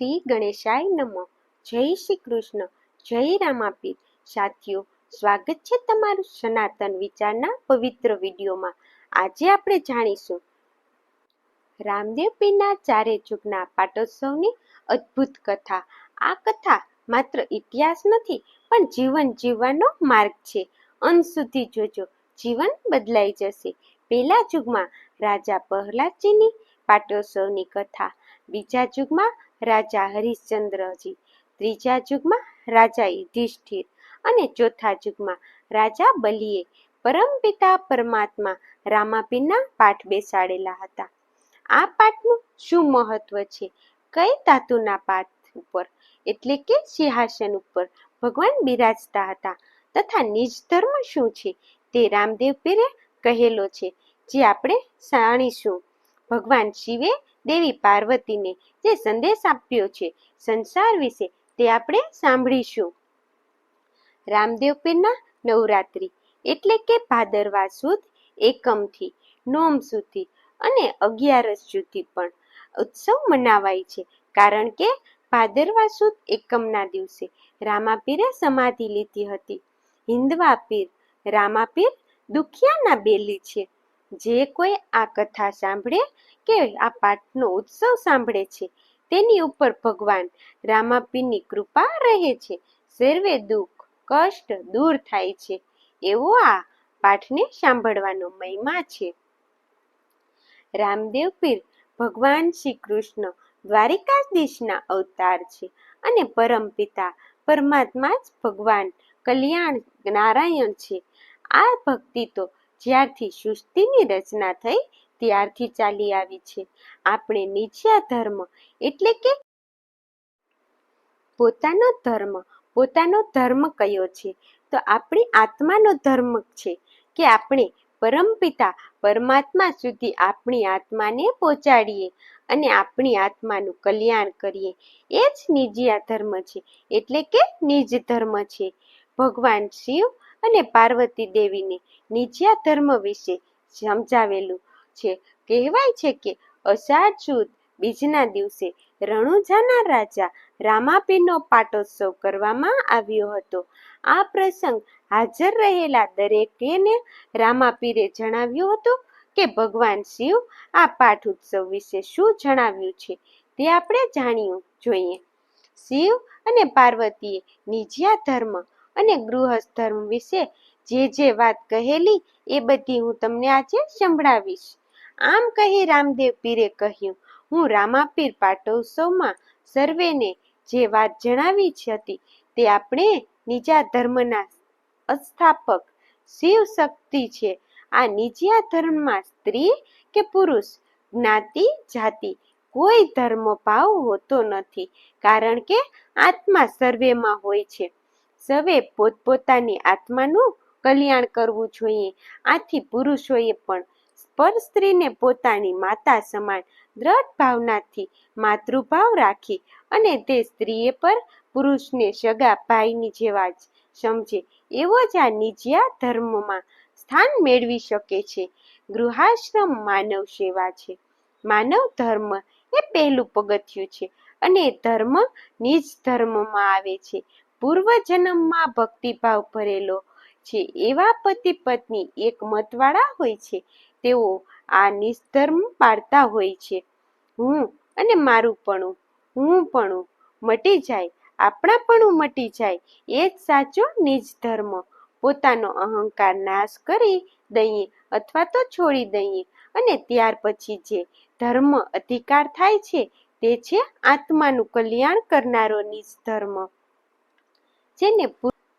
શ્રી ગણેશાય નમઃ. જય શ્રી કૃષ્ણ. જય રામાપીર. સાથીઓ, સ્વાગત છે તમારું સનાતન વિચારના પવિત્ર વિડીયોમાં. આજે આપણે જાણીશું રામદેવ પીરના ચારે યુગના પાટોત્સવની અદ્ભુત કથા. આ કથા માત્ર ઇતિહાસ નથી, પણ જીવન જીવવાનો માર્ગ છે. અંત સુધી જોજો, જીવન બદલાઈ જશે. પહેલા યુગમાં રાજા પ્રહલાદજીની પાટોત્સવની કથા બીજા યુગમાં રાજા હરિશ્ચંદ્રજી ત્રીજા યુગમાં રાજા યુધિષ્ઠિર અને ચોથા યુગમાં રાજા બલિએ પરમપિતા પરમાત્મા રામાપીરના પાઠ બેસાડેલા હતા. આ પાઠનું શું મહત્વ છે? કઈ ધાતુના પાઠ ઉપર? એટલે કે સિંહાસન ઉપર ભગવાન બિરાજતા હતા તથા નિજ ધર્મ શું છે? તે રામદેવ પીરે કહેલો છે, જે આપણે જાણીશું ભગવાન શિવે દેવી પાર્વતીને જે સંદેશ આપ્યો છે સંસાર વિશે તે આપણે સાંભળીશું. રામદેવ પીરના નવરાત્રિ એટલે કે ભાદરવા સુદ એકમથી નોમ સુધી અને અગિયારસ સુધી પણ ઉત્સવ મનાવાય છે. કારણ કે ભાદરવા સુદ એકમના દિવસે રામાપીરે સમાધિ લીધી હતી. હિન્દવા પીર રામાપીર દુખિયાના બેલી છે. જે કોઈ આ કથા સાંભળે કે આ પાઠનો ઉત્સવ સાંભળે છે, તેની ઉપર ભગવાન રામાપીની કૃપા રહે છે. સર્વે દુઃખ, કષ્ટ દૂર થાય છે. એવો આ પાઠને સાંભળવાનો મહિમા છે. રામદેવ પીર ભગવાન શ્રી કૃષ્ણ દ્વારિકાધીશના અવતાર છે અને પરમપિતા પરમાત્મા જ ભગવાન કલ્યાણ નારાયણ છે. આ ભક્તિ તો જ્યારથી સૃષ્ટિની રચના થઈ, ત્યારથી ચાલી આવી છે. આપણે નીચા ધર્મ એટલે કે પોતાનો ધર્મ પોતાનો ધર્મ કયો છે? તો આપણી આત્માનો ધર્મ છે કે આપણે પરમપિતા, પરમાત્મા સુધી આપણી આત્માને પહોંચાડીએ અને આપણી આત્માનું કલ્યાણ કરીએ. એ જ નિજિયા ધર્મ છે, એટલે કે નિજ ધર્મ છે. ભગવાન શિવ અને પાર્વતી દેવીને નીચા ધર્મ વિશે સમજાવેલું છે. કહેવાય છે કે અષાઢ સુદ બીજના દિવસે રણુજાના રાજા રામાપીરનો પાટોત્સવ કરવામાં આવ્યો હતો. આ પ્રસંગ હાજર રહેલા દરેકેને રામાપીરે જણાવ્યું હતું કે ભગવાન શિવ આ પાઠ ઉત્સવ વિશે શું જણાવ્યું છે તે આપણે જાણ્યું જોઈએ. શિવ અને પાર્વતીએ નિજ્યા ધર્મ અને ગૃહસ્થ ધર્મ વિશે જે જે વાત કહેલી, એ બધી હું તમને આજે સંભળાવીશ. આમ કહી રામદેવ પીરે કહ્યું, હું રામાપીર પાટોત્સવમાં સર્વેને જે વાત જણાવી હતી, તે આપણે નિજા ધર્મના અસ્થાપક શિવ શક્તિ છે. આ નિજિયા ધર્મમાં સ્ત્રી કે પુરુષ, જ્ઞાતિ, જાતિ, કોઈ ધર્મ ભાવ હોતો નથી, કારણ કે આત્મા સર્વેમાં હોય છે. સવે પોતપોતાની આત્માનું કલ્યાણ કરવું જોઈએ. આથી પુરુષોએ પણ પર સ્ત્રીને પોતાની માતા સમાન દ્રઢ ભાવનાથી માતૃભાવ રાખી અને તે સ્ત્રીએ પર પુરુષને સગા ભાઈની જેવા જ સમજે એવો જ આ નિજ્યા ધર્મમાં સ્થાન મેળવી શકે છે. ગૃહાશ્રમ માનવ સેવા છે. માનવ ધર્મ એ પહેલું પગથિયું છે અને ધર્મ નિજ ધર્મમાં આવે છે. પૂર્વ જન્મમાં ભક્તિભાવ ભરેલો છે. એવા પતિ પત્ની એક મતવાળા હોય છે. તેઓ આ નિષ્ધર્મ પાળતા હોય છે. હું અને મારું પણું, હું પણું મટી જાય, આપણા પણું મટી જાય. એ જ સાચો નિજ ધર્મ પોતાનો અહંકાર નાશ કરી દઈએ અથવા તો છોડી દઈએ. અને ત્યાર પછી જે ધર્મ અધિકાર થાય છે, તે છે આત્માનું કલ્યાણ કરનારો નિજ ધર્મ જેને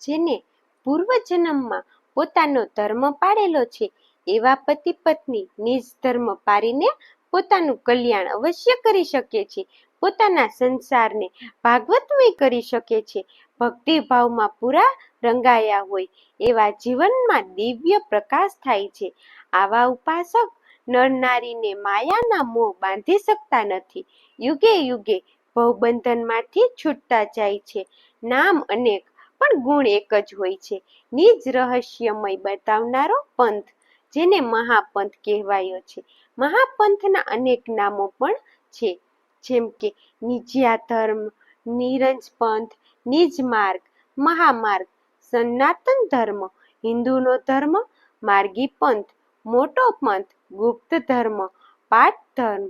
જેને પૂર્વજન્મમાં પોતાનો ધર્મ પાડેલો છે, એવા પતિ પત્ની નિજ ધર્મ પાડીને પોતાનું કલ્યાણ અવશ્ય કરી શકે છે. પોતાના સંસારને ભાગવતમય કરી શકે છે. ભક્તિભાવમાં પૂરા રંગાયા હોય એવા જીવનમાં દિવ્ય પ્રકાશ થાય છે. આવા ઉપાસક નર નારીને માયાના મોહ બાંધી શકતા નથી. યુગે યુગે ભવબંધનમાંથી છૂટતા જાય છે. નામ અનેક પણ ગુણ એક જ હોય છે. નિજ રહસ્યમય બતાવનારો પંથ, જેને મહાપંથ કહેવાયો છે. મહાપંથના અનેક નામો પણ છે, જેમ કે નિજ્યા ધર્મ નિરંજ પંથ, નિજ માર્ગ, મહામાર્ગ, સનાતન ધર્મ, હિન્દુનો ધર્મ, માર્ગી પંથ, મોટો પંથ, ગુપ્ત ધર્મ પાઠ ધર્મ,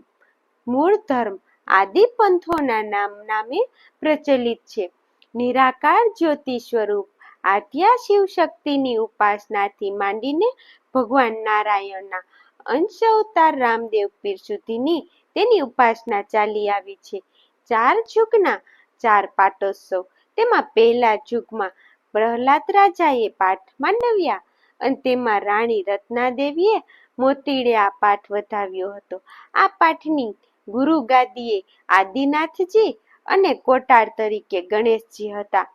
મૂળ ધર્મ આદિ પંથોના નામ નામે પ્રચલિત છે. નિરાકાર જ્યોતિ સ્વરૂપ. આદ્યા શિવ શક્તિની ઉપાસનાથી માંડીને ભગવાન નારાયણના અંશ અવતાર રામદેવ પીર સુધીની તેની ઉપાસના ચાલી આવી છે. ચાર જુગના ચાર પાટોત્સવ. તેમાં પહેલા જુગમાં પ્રહલાદ રાજાએ પાઠ માંડવ્યા અને તેમાં રાણી રત્નાદેવીએ મોતીડે આ પાઠ વધાવ્યો હતો. આ પાઠની ગુરુ ગાદીએ આદિનાથજી અને કોટાળ તરીકે ગણેશજી હતા.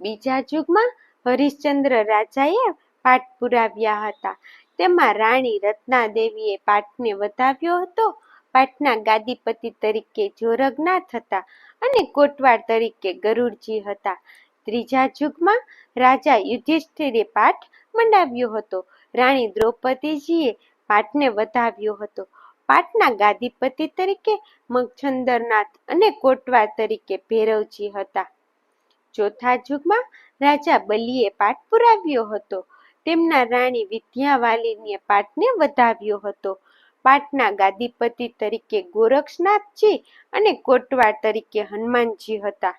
બીજા યુગમાં હરિશ્ચંદ્ર રાજાએ પાઠ પુરાવ્યા હતા. તેમાં રાણી રત્નાદેવીએ પાઠને વધાવ્યો હતો. પાઠના ગાદીપતિ તરીકે જોરગનાથ હતા અને કોટવાડ તરીકે ગરુડજી હતા. ત્રીજા યુગમાં રાજા યુધિષ્ઠિરે પાઠ મંડાવ્યો હતો. રાણી દ્રૌપદીજીએ પાઠને વધાવ્યો હતો. પાટના ગાદીપતિ તરીકે મગછંદરનાથ અને કોટવા તરીકે ભૈરવજી હતા. ચોથા યુગમાં રાજા બલીએ પાઠ પુરાવ્યો હતો. તેમના રાણી વિદ્યાવાલીને પાટને વધાવ્યો હતો. પાટના ગાદીપતિ તરીકે ગોરક્ષનાથજી અને કોટવાડ તરીકે હનુમાનજી હતા.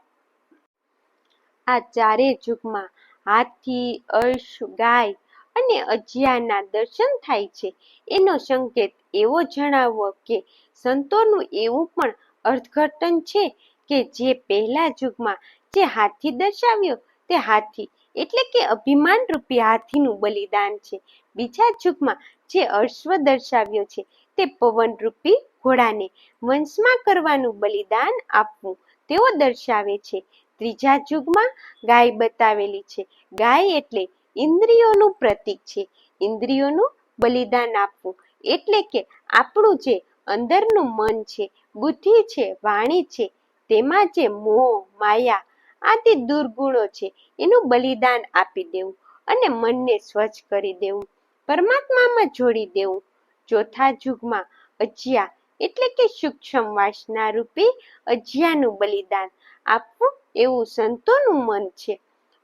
આ ચારે યુગમાં હાથી અશ્વ ગાય અને અજિયાના દર્શન થાય છે. એનો સંકેત એવો જણાવો કે સંતોનું એવું પણ અર્થઘટન છે કે જે પહેલા યુગમાં જે હાથી દર્શાવ્યો તે હાથી એટલે કે અભિમાન રૂપી હાથીનું બલિદાન છે. બીજા યુગમાં જે અશ્વ દર્શાવ્યો છે તે પવનરૂપી ઘોડાને વંશમાં કરવાનું બલિદાન આપવું તેઓ દર્શાવે છે. ત્રીજા યુગમાં ગાય બતાવેલી છે. ગાય એટલે ઇન્દ્રિયોનું પ્રતીક છે. ઇન્દ્રિયોનું બલિદાન આપવું. એટલે કે આપણું જે અંદરનું મન છે, બુદ્ધિ છે, વાણી છે, તેમાં જે મોહ, માયા આદિ દુર્ગુણો છે, એનું બલિદાન આપી દેવું અને મનને સ્વચ્છ કરી દેવું. પરમાત્મામાં જોડી દેવું. ચોથા યુગમાં અજ્યા એટલે કે સૂક્ષ્મ વાસના રૂપી અજ્યાનું બલિદાન આપવું એવું સંતોનું મન છે.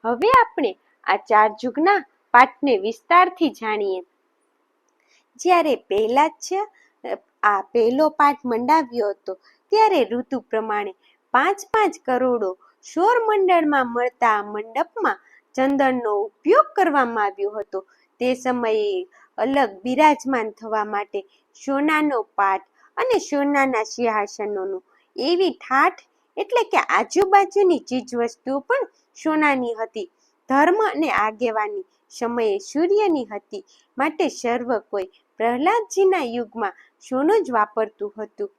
હવે આપણે આ ચાર જુગના પાઠને વિસ્તારથી જાણીએ. જ્યારે પહેલા જ આ પહેલો પાઠ મંડાવ્યો હતો, ત્યારે ઋતુ પ્રમાણે પાંચ પાંચ કરોડો સૌર મંડળમાં મળતા મંડપમાં ચંદનનો ઉપયોગ કરવામાં આવ્યો હતો. તે સમયે અલગ બિરાજમાન થવા માટે સોનાનો પાઠ અને સોનાના સિંહાસનોનું એવી ઠાઠ એટલે કે આજુબાજુની ચીજવસ્તુઓ પણ સોનાની હતી. ધર્મ અને આગેવાની સમયે સૂર્યની હતી માટે સર્વ કોઈ પ્રહલાદજીના યુગમાં સોનું જ વાપરતું હતું.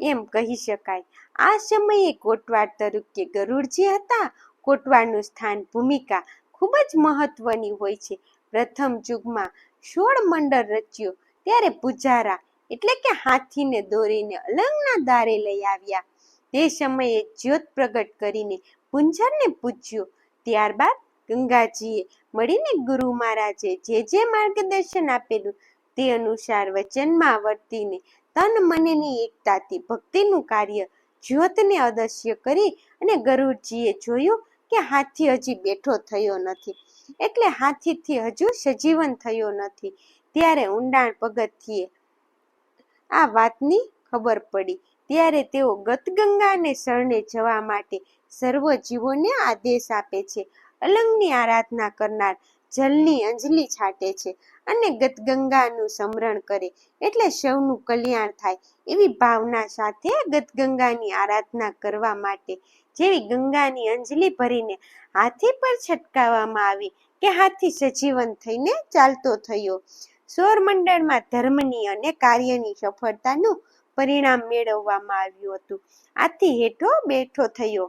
એમ કહી શકાય. આ સમયે કોટવાર તરીકે ગરુડજી હતા. કોટવારનું સ્થાન ભૂમિકા ખૂબ જ મહત્વની હોય છે. પ્રથમ યુગમાં સોળ મંડળ રચ્યો. ત્યારે પૂજારા એટલે કે હાથીને દોરીને અલંગના દારે લઈ આવ્યા. તે સમયે જ્યોત પ્રગટ કરીને પૂંજરને પૂજ્યો. ત્યારબાદ ગંગાજીએ મળીને ગુરુ મહારાજે જે જે માર્ગદર્શન આપેલું તે અનુસાર વચનમાં વર્તીને તન મનની એકતાથી ભક્તિનું કાર્ય જ્યોતને અદશ્ય કરી અને ગરુડજીએ જોયું કે હાથી હજી બેઠો થયો નથી. એટલે હાથીથી હજુ સજીવન થયો નથી. ત્યારે ઊંડાણ પગથિયે આ વાતની ખબર પડી. ત્યારે તેઓ ગતગંગાને શરણે જવા માટે સર્વ જીવોને આદેશ આપે છે. અલંગની આરાધના કરનાર જલની અંજલિ છાંટે છે અને ગતગંગાનું સ્મરણ કરે એટલે સૌનું કલ્યાણ થાય. એવી ભાવના સાથે ગતગંગાની આરાધના કરવા માટે જેવી ગંગાની અંજલિ ભરીને હાથી પર છટકાવવામાં આવી કે હાથી સજીવન થઈને ચાલતો થયો. સૌરમંડળમાં ધર્મની અને કાર્યની સફળતાનું પરિણામ મેળવવામાં આવ્યું હતું. આથી હેઠો બેઠો થયો.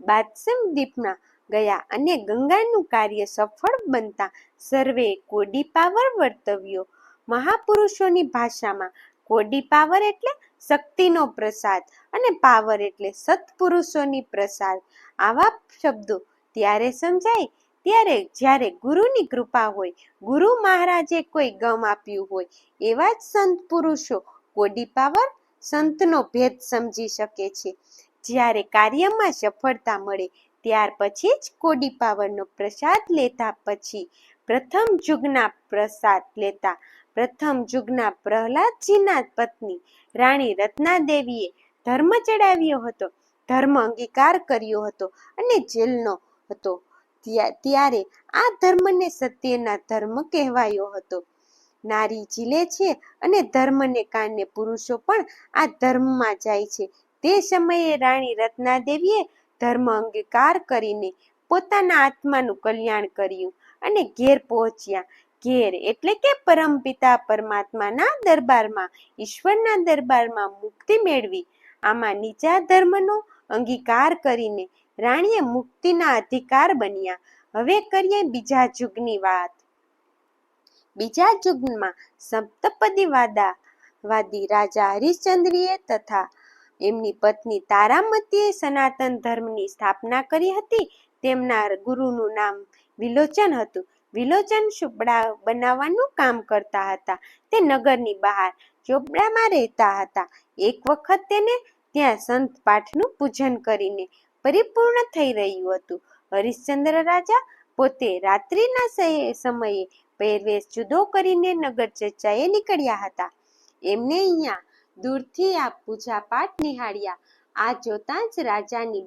બાદસમ દીપના ગયા અને ગંગાનું કાર્ય સફળ બનતા સર્વે કોડી પાવર વર્તવ્યો. મહાપુરુષોની ભાષામાં કોડી પાવર એટલે શક્તિનો પ્રસાદ અને પાવર એટલે સત્પુરુષોની પ્રસાદ. આવા શબ્દો ત્યારે સમજાય ત્યારે જ્યારે ગુરુની કૃપા હોય, ગુરુ મહારાજે કોઈ ગમ આપ્યું હોય, એવા જ સંત પુરુષો કોડી પાવર સંતનો ભેદ સમજી શકે છે. જ્યારે કાર્યમાં સફળતા મળે, ત્યાર પછી જ કોડી પાવરનો પ્રસાદ લેતા પછી પ્રથમ જુગના પ્રસાદ લેતા પ્રથમ જુગના પ્રહલાદજીના પત્ની રાણી રત્નાદેવીએ ધર્મ ચડાવ્યો હતો, ધર્મ અંગીકાર કર્યો હતો અને જેલનો હતો. ત્યારે આ ધર્મને સત્યના ધર્મ કહેવાયો હતો. નારી જીલે છે અને ધર્મને કારણે પુરુષો પણ આ ધર્મમાં જાય છે. તે સમયે રાણી રત્નાદેવીએ ધર્મ અંગીકાર કરીને પોતાના આત્માનું કલ્યાણ કર્યું અને ઘેર પહોંચ્યા. ઘેર એટલે કે પરમપિતા પરમાત્માના દરબારમાં, ઈશ્વરના દરબારમાં મુક્તિ મેળવી. આમાં નીચા ધર્મનો અંગીકાર કરીને રાણીએ મુક્તિના અધિકાર બન્યા. હવે કરીએ બીજા જુગની વાત. બીજા જુગમાં સપ્તપદી વાદા, વાદી રાજા હરિશ્ચંદ્રીએ તથા એમની પત્ની તારામતીએ સનાતન ધર્મની સ્થાપના કરી હતી. તેમના ગુરુનું નામ વિલોચન હતું. વિલોચન ચોપડા બનાવવાનું કામ કરતા હતા. તે નગરની બહાર ચોપડામાં રહેતા હતા. એક વખત તેને ત્યાં સંત પાઠનું પૂજન કરીને પરિપૂર્ણ થઈ રહ્યું હતું. હરિશ્ચંદ્ર રાજા પોતે રાત્રિના સમયે પહેરવેશ જુદો કરીને નગર ચર્ચાએ નીકળ્યા હતા. એમને અહીંયા દૂરથી આ પૂજા પાઠ નિહાળ્યા. આ જોતા જ રાજાની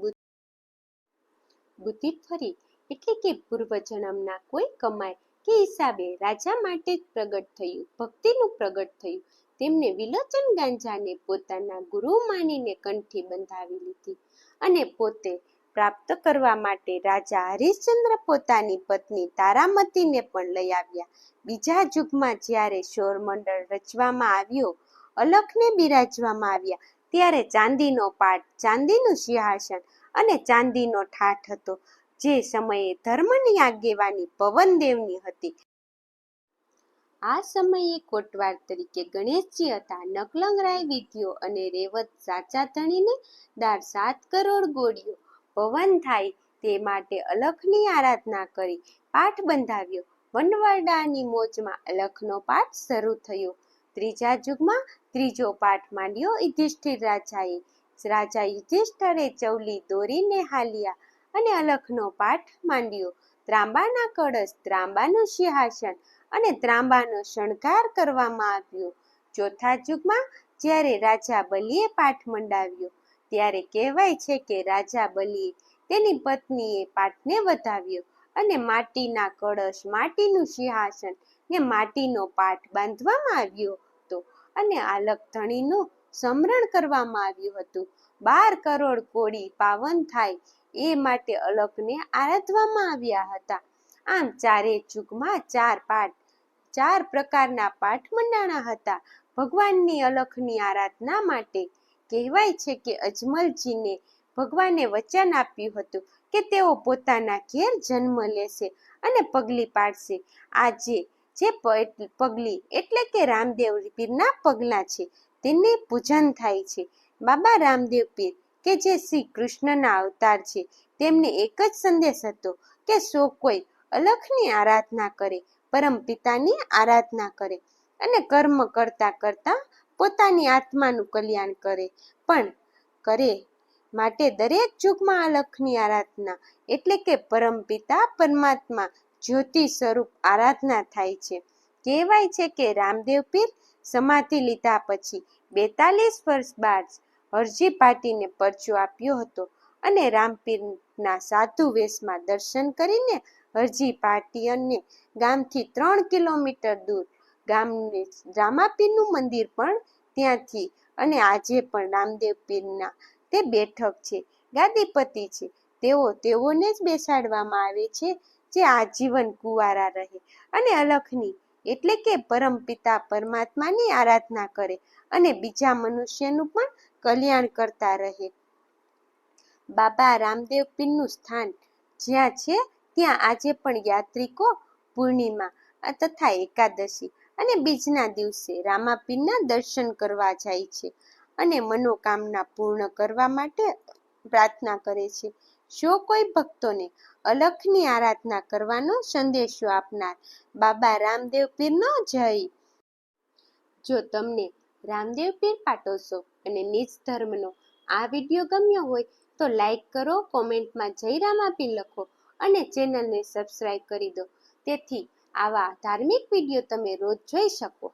બુદ્ધિ ફરી. એટલે કે પૂર્વજન્મના કોઈ કમાય કે હિસાબે રાજા માટે જ પ્રગટ થયું, ભક્તિનું પ્રગટ થયું. તેમને વિલોચન ગાંજાને પોતાના ગુરુ માનીને કંઠી બંધાવી લીધી અને પોતે પ્રાપ્ત કરવા માટે રાજા હરિશ્ચંદ્ર પોતાની પત્ની તારામતીને પણ લઈ આવ્યા. બીજા યુગમાં જ્યારે સૌરમંડળ રચવામાં આવ્યો અલખને બિરાજવામાં આવ્યા. ત્યારે ચાંદીનો પાટ ચાંદીનું સિંહાસન અને ચાંદીનો ઠાઠ હતો. જે સમયે ધર્મની આગેવાની પવનદેવની હતી. આ સમયે કોટવાર તરીકે ગણેશજી હતા. નકલંગરાય વિદ્યો અને રેવત સાચા ધણીને દાર સાત કરોડ ગોળીઓ પવન થાય તે માટે અલખની આરાધના કરી, પાઠ બંધાવ્યો. વનવાડાની મોજમાં અલખનો પાઠ શરૂ થયો. ત્રીજા યુગમાં ત્રીજો પાઠ માંડ્યો યુધિષ્ઠિર રાજાએ. રાજા યુધિષ્ઠરે ચૌલી દોરીને હાલ્યા અને અલખનો પાઠ માંડ્યો. ત્રાંબાના કળશ, ત્રાંબાનું સિંહાસન અને ત્રાંબાનો શણગાર કરવામાં આવ્યો. ચોથા યુગમાં જ્યારે રાજા બલિએ પાઠ મંડાવ્યો, ત્યારે કહેવાય છે કે રાજા બલિએ તેની પત્નીએ પાઠને વધાવ્યો અને માટીના કળશ, માટીનું સિંહાસન ને માટીનો પાઠ બાંધવામાં આવ્યો હતો અને આલક ધણીનું સમરણ કરવામાં આવ્યું હતું. બાર કરોડ કોડી પાવન થાય એ માટે અલકને આરાધવામાં આવ્યા હતા. આમ ચારે યુગમાં ચાર પાઠ ચાર પ્રકારના પાઠ મંડાણા હતા. ભગવાનની અલખની આરાધના માટે કહેવાય છે કે અજમલજીને ભગવાને વચન આપ્યું હતું કે તેઓ પોતાના ઘેર જન્મ લેશે અને પગલી પાડશે. આજે જે પગલી એટલે કે રામદેવ પીરના પગલાં છે, તેને પૂજન થાય છે. બાબા રામદેવ પીર કે જે શ્રી કૃષ્ણના અવતાર છે, તેમને એક જ સંદેશ હતો કે સો કોઈ અલખની આરાધના કરે, પરમ પિતાની આરાધના કરે અને કર્મ કરતા કરતા પોતાની આત્માનું કલ્યાણ કરે, પણ કરે માટે દરેક યુગમાં અલખની આરાધના એટલે કે પરમ પિતા, પરમાત્મા જ્યોતિ સ્વરૂપ આરાધના થાય છે. કહેવાય છે કે રામદેવ પીર સમાધિ લીધા પછી બેતાલીસ વર્ષ બાદ હરજી પાટીને પરચો આપ્યો હતો અને રામપીરના સાધુ વેશમાં દર્શન કરીને હરજી પાટીયનને ગામથી ત્રણ કિલોમીટર દૂર ગામને રામાપીરનું મંદિર પણ ત્યાંથી અને આજે પણ રામદેવ પીરના તે બેઠક છે. ગાદીપતિ છે. તેઓ તેઓને જ બેસાડવામાં આવે છે. જે આજીવન કુંવારા રહે અને અલખની, એટલે કે પરમપિતા પરમાત્માની આરાધના કરે અને બીજા મનુષ્યનું પણ કલ્યાણ કરતા રહે. બાબા રામદેવ પીરનું સ્થાન જ્યાં છે, ત્યાં આજે પણ યાત્રિકો પૂર્ણિમા તથા એકાદશી અને બીજના દિવસે રામાપીરના દર્શન કરવા જાય છે અને મનોકામના પૂર્ણ કરવા માટે પ્રાર્થના કરે છે. જો કોઈ ભક્તોને અલખની આરાધના કરવાનો સંદેશો આપનાર બાબા રામદેવ પીરનો જય. જો તમને રામદેવ પીર પાટોત્સવ અને નિજ ધર્મનો આ વીડિયો ગમ્યો હોય તો લાઈક કરો, કોમેન્ટમાં જય રામાપીર લખો અને ચેનલને સબસ્ક્રાઈબ કરી દો. તેથી આવા ધાર્મિક વીડિયો તમે રોજ જોઈ શકો.